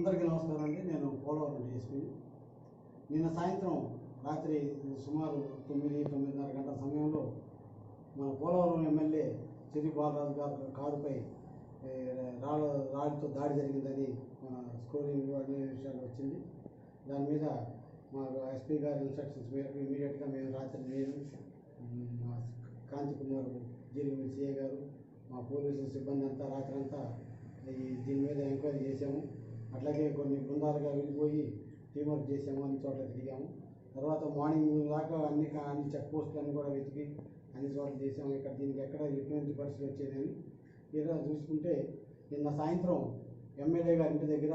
అందరికీ నమస్కారాన్ని నేను పోలవరం డిఎస్పీ. నిన్న సాయంత్రం రాత్రి సుమారు తొమ్మిది తొమ్మిదిన్నర గంటల సమయంలో మన పోలవరం ఎమ్మెల్యే చిరి బాలరాజు గారు కారుపై ఏ, రాళ్ళ రాళ్ళతో దాడి జరిగిందని మన స్కోరింగ్ అనే విషయాలు వచ్చింది. దాని మీద మా ఎస్పీ గారి ఇన్స్ట్రక్షన్స్ మేరకు ఇమీడియట్గా మేము రాత్రి నేను మా కాంతి కుమార్ జీలిమి సిఏ గారు మా పోలీసు సిబ్బంది అంతా రాత్రి అంతా దీని మీద ఎంక్వైరీ చేసాము అట్లాగే కొన్ని బృందాలుగా వెళ్ళిపోయి టీంవర్క్ చేసాము అన్ని చోట్ల తిరిగాము. తర్వాత మార్నింగ్ దాకా అన్ని కా- అన్ని చెక్ పోస్టులన్నీ కూడా వెతికి అన్ని చోట్ల చేసాము ఇక్కడ దీనికి ఎక్కడ ఎటువంటి పరిస్థితి వచ్చేదని ఇలా చూసుకుంటే నిన్న సాయంత్రం ఎమ్మెల్యే గారి ఇంటి దగ్గర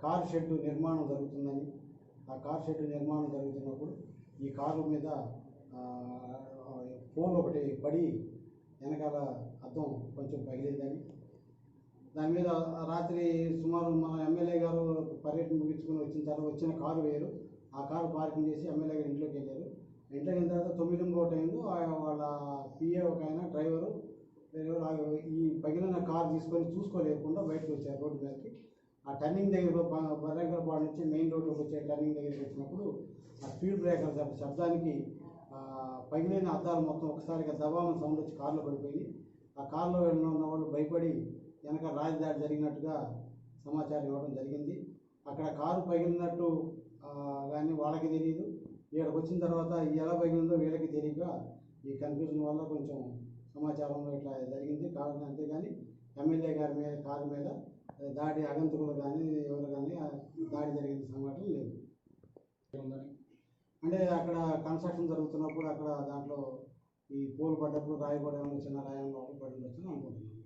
కారు షెడ్ నిర్మాణం జరుగుతుందని ఆ కారు షెడ్ నిర్మాణం జరుగుతున్నప్పుడు ఈ కారు మీద ఫోన్ ఒకటి పడి వెనకాల అద్దం కొంచెం పగిలిందని దాని మీద రాత్రి సుమారు మన ఎమ్మెల్యే గారు పర్యటన ముగించుకుని వచ్చిన తర్వాత వచ్చిన కారు వేరు. ఆ కారు పార్కింగ్ చేసి ఎమ్మెల్యే గారు ఇంట్లోకి వెళ్ళారు. ఇంట్లోకి వెళ్ళిన తర్వాత తొమ్మిది ఇంకో టైంలో వాళ్ళ పిఏ ఒక ఆయన డ్రైవరు ఈ పగిలిన కారు తీసుకొని చూసుకోలేకుండా బయటకు వచ్చారు రోడ్డు మీదకి. ఆ టర్నింగ్ దగ్గర బర్రెంకరపాడు నుంచి మెయిన్ రోడ్లోకి వచ్చే టర్నింగ్ దగ్గరికి వచ్చినప్పుడు ఆ స్పీడ్ బ్రేకర్ శబ్దానికి పగిలిన అద్దాలు మొత్తం ఒకసారిగా దబావం సౌండ్ వచ్చి కారులో పడిపోయింది. ఆ కారులో వెళ్ళిన ఉన్న వాళ్ళు భయపడి వెనక రాజదాడి జరిగినట్టుగా సమాచారం ఇవ్వడం జరిగింది. అక్కడ కారు పగిలినట్టు కానీ వాళ్ళకి తెలియదు ఇక్కడికి వచ్చిన తర్వాత ఎలా పగిలిందో వీళ్ళకి తెలియక ఈ కన్ఫ్యూజన్ వల్ల కొంచెం సమాచారంలో ఇట్లా జరిగింది. కారణం అంతేగాని ఎమ్మెల్యే గారి మీద కారు మీద దాడి అగంతకులు కానీ ఎవరు కానీ దాడి జరిగిన సంఘటన లేదు. అంటే అక్కడ కన్స్ట్రక్షన్ జరుగుతున్నప్పుడు అక్కడ దాంట్లో ఈ పోల్ పడ్డప్పుడు రాయి పడడం చిన్న రాయంలో లోపల పడి ఉండొచ్చు అనుకుంటున్నాను